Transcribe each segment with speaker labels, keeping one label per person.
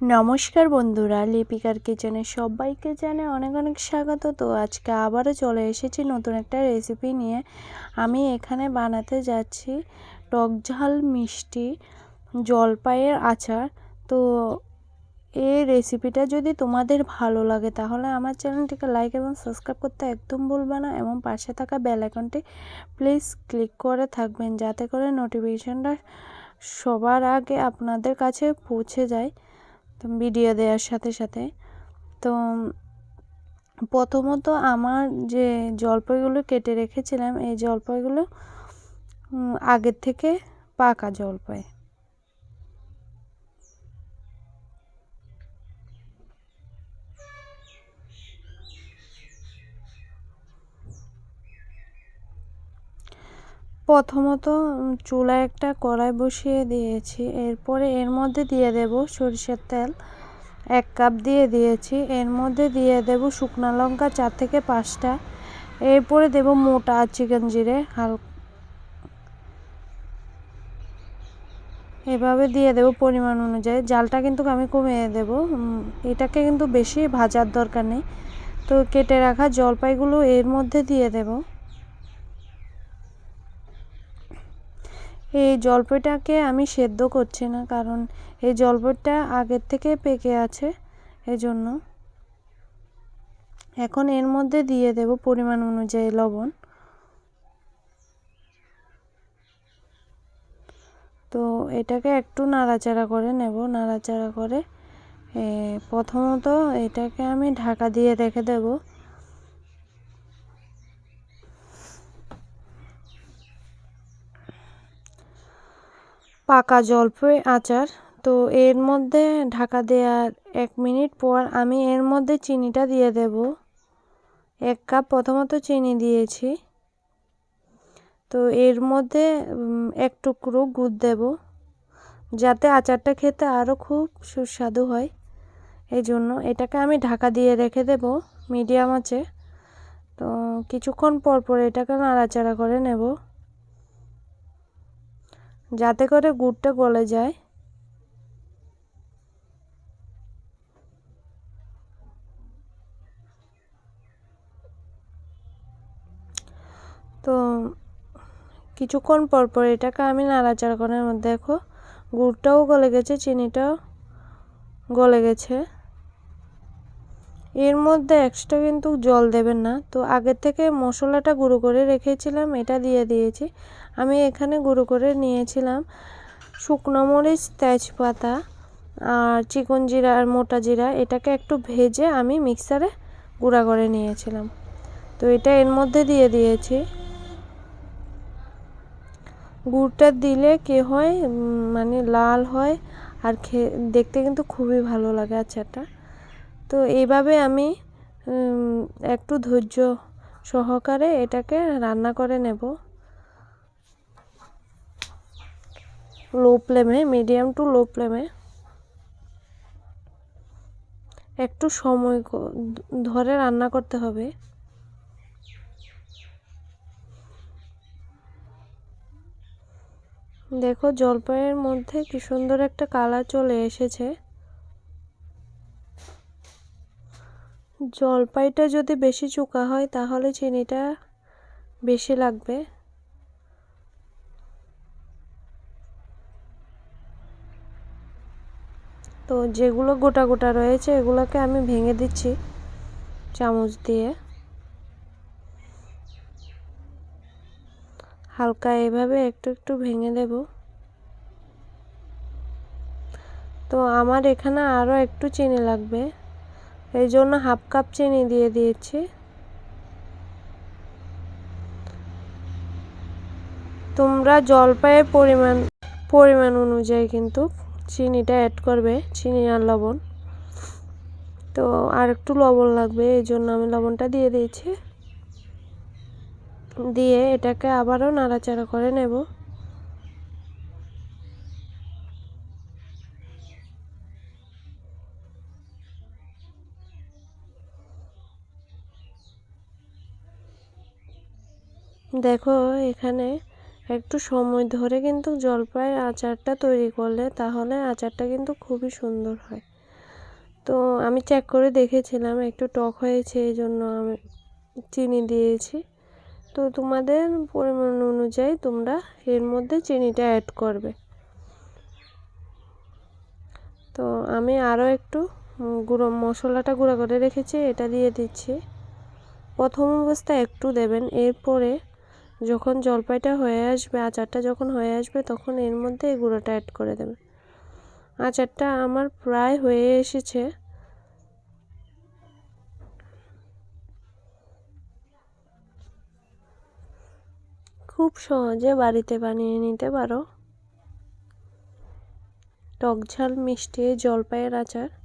Speaker 1: নমস্কার বন্ধুরা, লিপিকার কিচেনে সবাইকে জানে অনেক অনেক স্বাগত। তো আজকে আবারও চলে এসেছি নতুন একটা রেসিপি নিয়ে। আমি এখানে বানাতে যাচ্ছি টক ঝাল মিষ্টি জলপাইয়ের আচার। তো এই রেসিপিটা যদি তোমাদের ভালো লাগে, তাহলে আমার চ্যানেলটিকে লাইক এবং সাবস্ক্রাইব করতে একদম ভুলবে না এবং পাশে থাকা বেল আইকনটি প্লিজ ক্লিক করে থাকবেন, যাতে করে নোটিফিকেশানটা সবার আগে আপনাদের কাছে পৌঁছে যায়। তো ভিডিও দেওয়ার সাথে সাথে। তো প্রথমত আমার যে জলপাইগুলো কেটে রেখেছিলাম, এই জলপাইগুলো আগের থেকে পাকা জলপাই। প্রথমত চুলায় একটা কড়াই বসিয়ে দিয়েছি। এরপরে এর মধ্যে দিয়ে দেব সরিষার তেল। এক কাপ দিয়ে দিয়েছি। এর মধ্যে দিয়ে দেব শুকনো লঙ্কা চার থেকে পাঁচটা। এরপরে দেব মোটা চিকেন জিরে, হাল এভাবে দিয়ে দেব পরিমাণ অনুযায়ী। জালটা কিন্তু আমি কমিয়ে দেব। এটাকে কিন্তু বেশি ভাজার দরকার নেই। তো কেটে রাখা জলপাইগুলো এর মধ্যে দিয়ে দেবো। এই জলপাইটাকে আমি সেদ্ধ করছি না, কারণ এই জলপাইটা আগের থেকে পেকে আছে, এজন্য। এখন এর মধ্যে দিয়ে দেব পরিমাণ অনুযায়ী লবণ। তো এটাকে একটু নাড়াচাড়া করে নেব, নাড়াচাড়া করে প্রথমত এটাকে আমি ঢাকা দিয়ে রেখে দেবো। পাকা জলপাই আচার। তো এর মধ্যে ঢাকা দেওয়ার এক মিনিট পর আমি এর মধ্যে চিনিটা দিয়ে দেব। এক কাপ প্রথমত চিনি দিয়েছি। তো এর মধ্যে এক টুকরো গুড় দেব, যাতে আচারটা খেতে আরও খুব সুস্বাদু হয়। এই জন্য এটাকে আমি ঢাকা দিয়ে রেখে দেব মিডিয়াম আছে তো কিছুক্ষণ পর পর এটাকে নাড়াচাড়া করে নেব। যাতে করে গুড়টা গলে যায়। তো কিছুক্ষণ পর পর এটাকে আমি নাড়াচাড়া করার মধ্যে দেখো, গুড়টাও গলে গেছে, চিনিটাও গলে গেছে। এর মধ্যে এক্সট্রা কিন্তু জল দেবেন না। তো আগের থেকে মশলাটা গুঁড়ো করে রেখেছিলাম, এটা দিয়ে দিয়েছি। আমি এখানে গুঁড়ো করে নিয়েছিলাম শুকনো মরিচ, তেজপাতা আর চিকন জিরা আর মোটা জিরা। এটাকে একটু ভেজে আমি মিক্সারে গুঁড়া করে নিয়েছিলাম। তো এটা এর মধ্যে দিয়ে দিয়েছি। গুড়টা দিলে কি হয় মানে লাল হয় আর দেখতে কিন্তু খুবই ভালো লাগে আচারটা। তো এইভাবে আমি একটু ধৈর্য সহকারে এটাকে রান্না করে নেব। লো ফ্লেমে মিডিয়াম টু লো ফ্লেমে একটু সময় ধরে রান্না করতে হবে। দেখো, জলপাইয়ের মধ্যে কি সুন্দর একটা কালার চলে এসেছে। জলপাইটা যদি বেশি চুকা হয়, তাহলে চিনিটা বেশি লাগবে। তো যেগুলো গোটা গোটা রয়েছে, এগুলোকে আমি ভেঙে দিচ্ছি চামচ দিয়ে। হালকা এভাবে একটু একটু ভেঙে দেব। তো আমার এখানে আরও একটু চিনি লাগবে। এই জন্য হাফ কাপ চিনি দিয়ে দিয়েছি। তোমরা জলপাইয়ের পরিমাণ পরিমাণ অনুযায়ী কিন্তু চিনিটা অ্যাড করবে, চিনি আর লবণ। তো আর একটু লবণ লাগবে, এই জন্য আমি লবণটা দিয়ে দিয়েছি। দিয়ে এটাকে আবারও নাড়াচাড়া করে নেব। দেখো, এখানে একটু সময় ধরে কিন্তু জলপাইয়ের আচারটা তৈরি করলে তাহলে আচারটা কিন্তু খুবই সুন্দর হয়। তো আমি চেক করে দেখেছিলাম, একটু টক হয়েছে, এই জন্য আমি চিনি দিয়েছি। তো তোমাদের পরিমাণ অনুযায়ী তোমরা এর মধ্যে চিনিটা অ্যাড করবে। তো আমি আরও একটু গুঁড়ো মশলাটা গুঁড়ো করে রেখেছি, এটা দিয়ে দিচ্ছি। প্রথম অবস্থায় একটু দেবেন, এরপরে যখন জলপাইটা হয়ে আসবে, আচারটা যখন হয়ে আসবে, তখন এর মধ্যে এই গুঁড়োটা অ্যাড করে দেবে। আচারটা আমার প্রায় হয়ে এসেছে। খুব সহজে বাড়িতে বানিয়ে নিতে পারো। টক ঝাল মিষ্টি জলপাইয়ের আচার।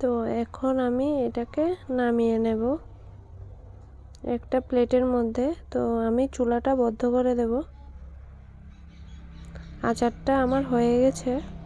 Speaker 1: তো এখন আমি এটাকে নামিয়ে নেব। একটা প্লেটের মধ্যে। তো আমি চুলাটা বদ্ধ করে দেব। আচারটা আমার হয়ে গেছে।